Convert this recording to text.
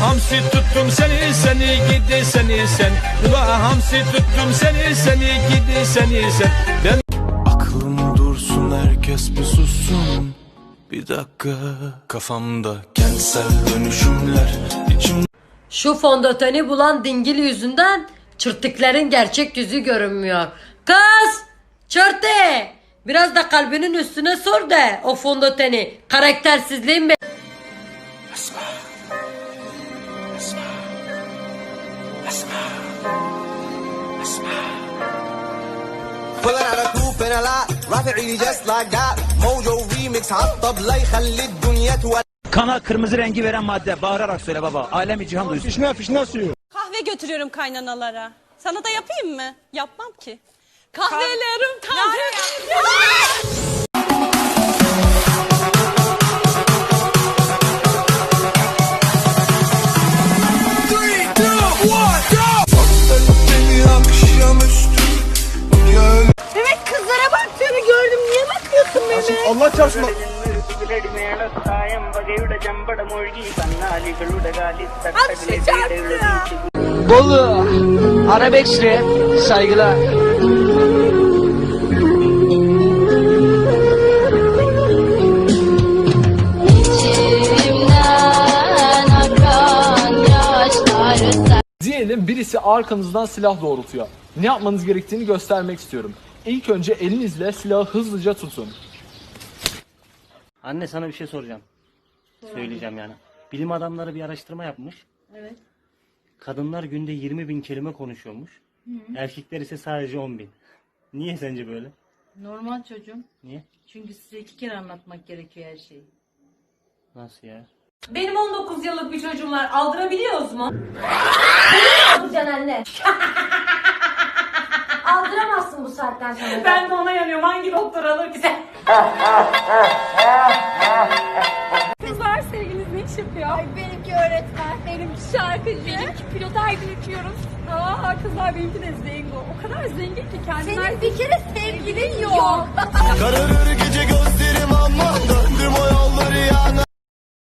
Hamsi tuttum seni seni gidi seni sen Dua hamsi tuttum seni seni gidi seni sen Ben Aklım dursun herkes bir sussun Bir dakika kafamda kentsel dönüşümler içim Şu fondöteni bulan dingil yüzünden çırtıkların gerçek yüzü görünmüyor. Kız! Çırtı! Biraz da kalbinin üstüne sor de o fondöteni. Karaktersizliğin be... out a coupe in a lot رافعي just like that Mojo remix عالطبلة يخلي الدنيا تولع Kana kırmızı rengi veren madde. Bağırarak söyle baba. Alemi cihan duysun. Kahve götürüyorum kaynanalara. Sana da yapayım mı? Yapmam ki. Kahvelerim taze. bakıyorsun Mehmet? Allah çarpsın വകയുടെ ചമ്പട മൊഴുകി കന്നാലികളുടെ കാലിൽ Hapşi çarptı. Bolu. Arabex'le saygılar. İçimden akan yaşlar Diyelim birisi arkanızdan silah doğrultuyor. Ne yapmanız gerektiğini göstermek istiyorum. İlk önce elinizle silahı hızlıca tutun. Anne sana bir şey soracağım. Söyleyeceğim yani. Bilim adamları bir araştırma yapmış. Evet. Kadınlar günde 20 bin kelime konuşuyormuş. Erkekler ise sadece 10 bin. Niye sence böyle? Normal çocuğum. Niye? Çünkü size iki kere anlatmak gerekiyor her şeyi. Nasıl ya? Benim 19 yıllık bir çocuğum var. Aldırabiliyoruz mu? Aldıracaksın anne. Aldıramazsın bu saatten sonra. Ben de ona yanıyorum. Hangi doktor alır ki sen? Benimki öğretmen. Benimki şarkıcı. Benimki pilot her gün uçuyoruz. Aa kızlar benimki de zengo. O kadar zengin ki kendiler... Senin bir kere sevgilin yok. Kararır